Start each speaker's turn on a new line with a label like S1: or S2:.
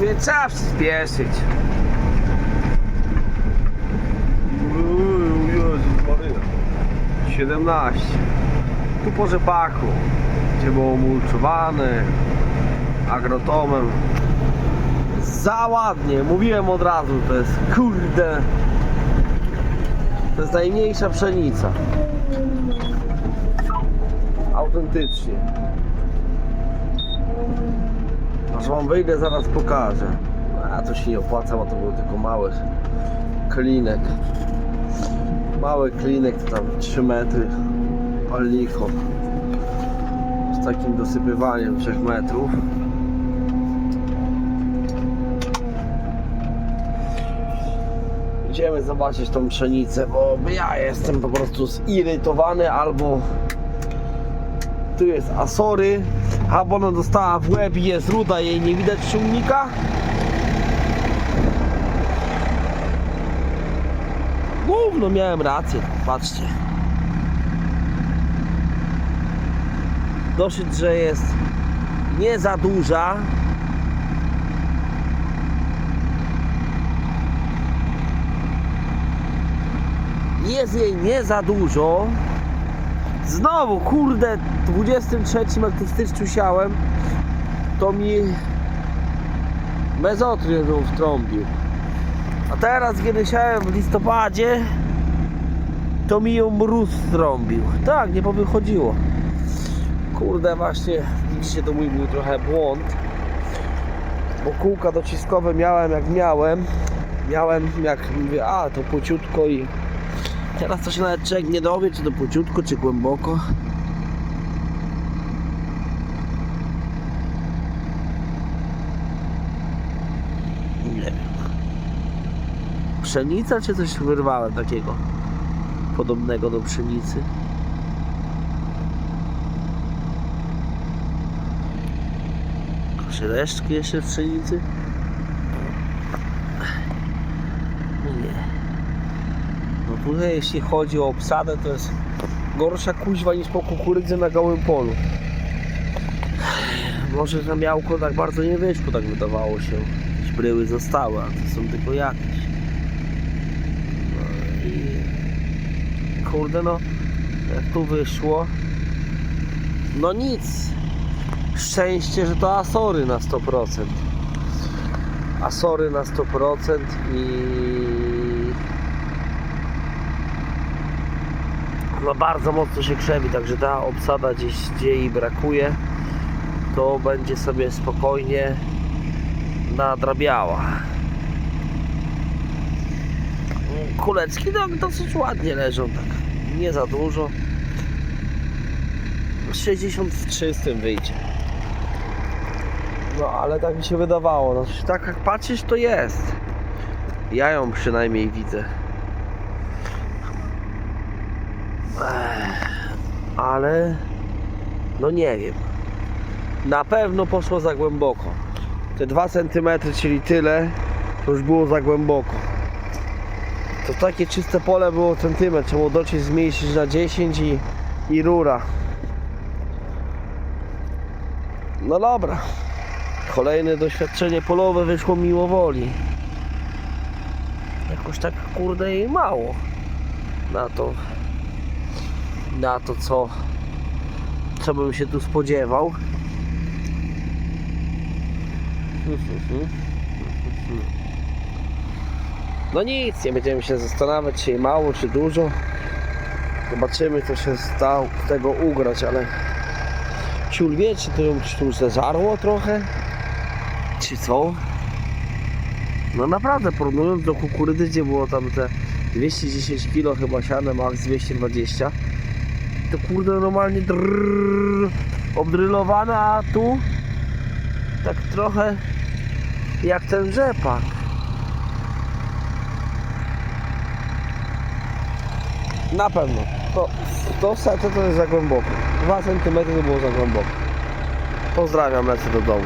S1: Nie trzeba przyspieszyć. Uuu, Jezus Maryja. 17. Tu po rzepaku. Gdzie było mulczowane. Agrotomem. Za ładnie. Mówiłem od razu, to jest kurde. To jest najmniejsza pszenica. Autentycznie. Aż wam wyjdę, zaraz pokażę. A to się nie opłaca, bo to był tylko mały klinek. Mały klinek to tam 3 metry palniką. Z takim dosypywaniem 3 metrów. Idziemy zobaczyć tą pszenicę, bo ja jestem po prostu zirytowany albo tu jest Asory, albo ona dostała w łeb i jest ruda, jej nie widać ciągnika. Gówno, miałem rację, patrzcie. Dosyć, że jest nie za duża. Jest jej nie za dużo. Znowu, kurde, 23 jak tu siałem, to mi mezotry wtrąbił. A teraz, kiedy siałem w listopadzie, to mi ją mróz wtrąbił. Tak, nie powychodziło. Kurde, właśnie, widzicie, to mój był trochę błąd. Bo kółka dociskowe miałem jak miałem. Miałem jak mówię, a to płciutko i Teraz to się nawet człowiek nie dowie, czy to płciutko, czy głęboko. Nie wiem. Pszenica, czy coś wyrwałem takiego podobnego do pszenicy? Czy resztki jeszcze w pszenicy? Nie. Tutaj jeśli chodzi o obsadę to jest gorsza kuźwa niż po kukurydzy na gołym polu. Może na miałko tak bardzo nie wyszło, tak wydawało się. Jakieś bryły zostały, a to są tylko jakieś. No i kurde no, jak tu wyszło. No nic. Szczęście, że to Asory na 100%. Asory na 100% i no bardzo mocno się krzewi, także ta obsada gdzieś gdzie jej brakuje, to będzie sobie spokojnie nadrabiała. Kuleczki no, dosyć ładnie leżą, tak nie za dużo. 63 z tym wyjdzie. No ale tak mi się wydawało, no tak jak patrzysz to jest. Ja ją przynajmniej widzę. Ale no nie wiem. Na pewno poszło za głęboko. Te 2 cm, czyli tyle, to już było za głęboko. To takie czyste pole było centymetr, trzeba było docieć zmniejszyć na 10 i, i rura. No dobra. Kolejne doświadczenie polowe wyszło miło woli. Jakoś tak kurde i mało na to na to, co, co bym się tu spodziewał. No nic, nie będziemy się zastanawiać, czy mało, czy dużo. Zobaczymy, co się stało tego ugrać, ale ciul wie, czy to ją tu zeżarło trochę, czy co? No naprawdę, porównując do kukurydzy, gdzie było tam te 210 kg chyba siane, max 220 to kurde normalnie drrrr, obdrylowane, a tu tak trochę jak ten rzepak. Na pewno. To, to setę to jest za głęboko. 2 cm to było za głęboko. Pozdrawiam, lecę do domu.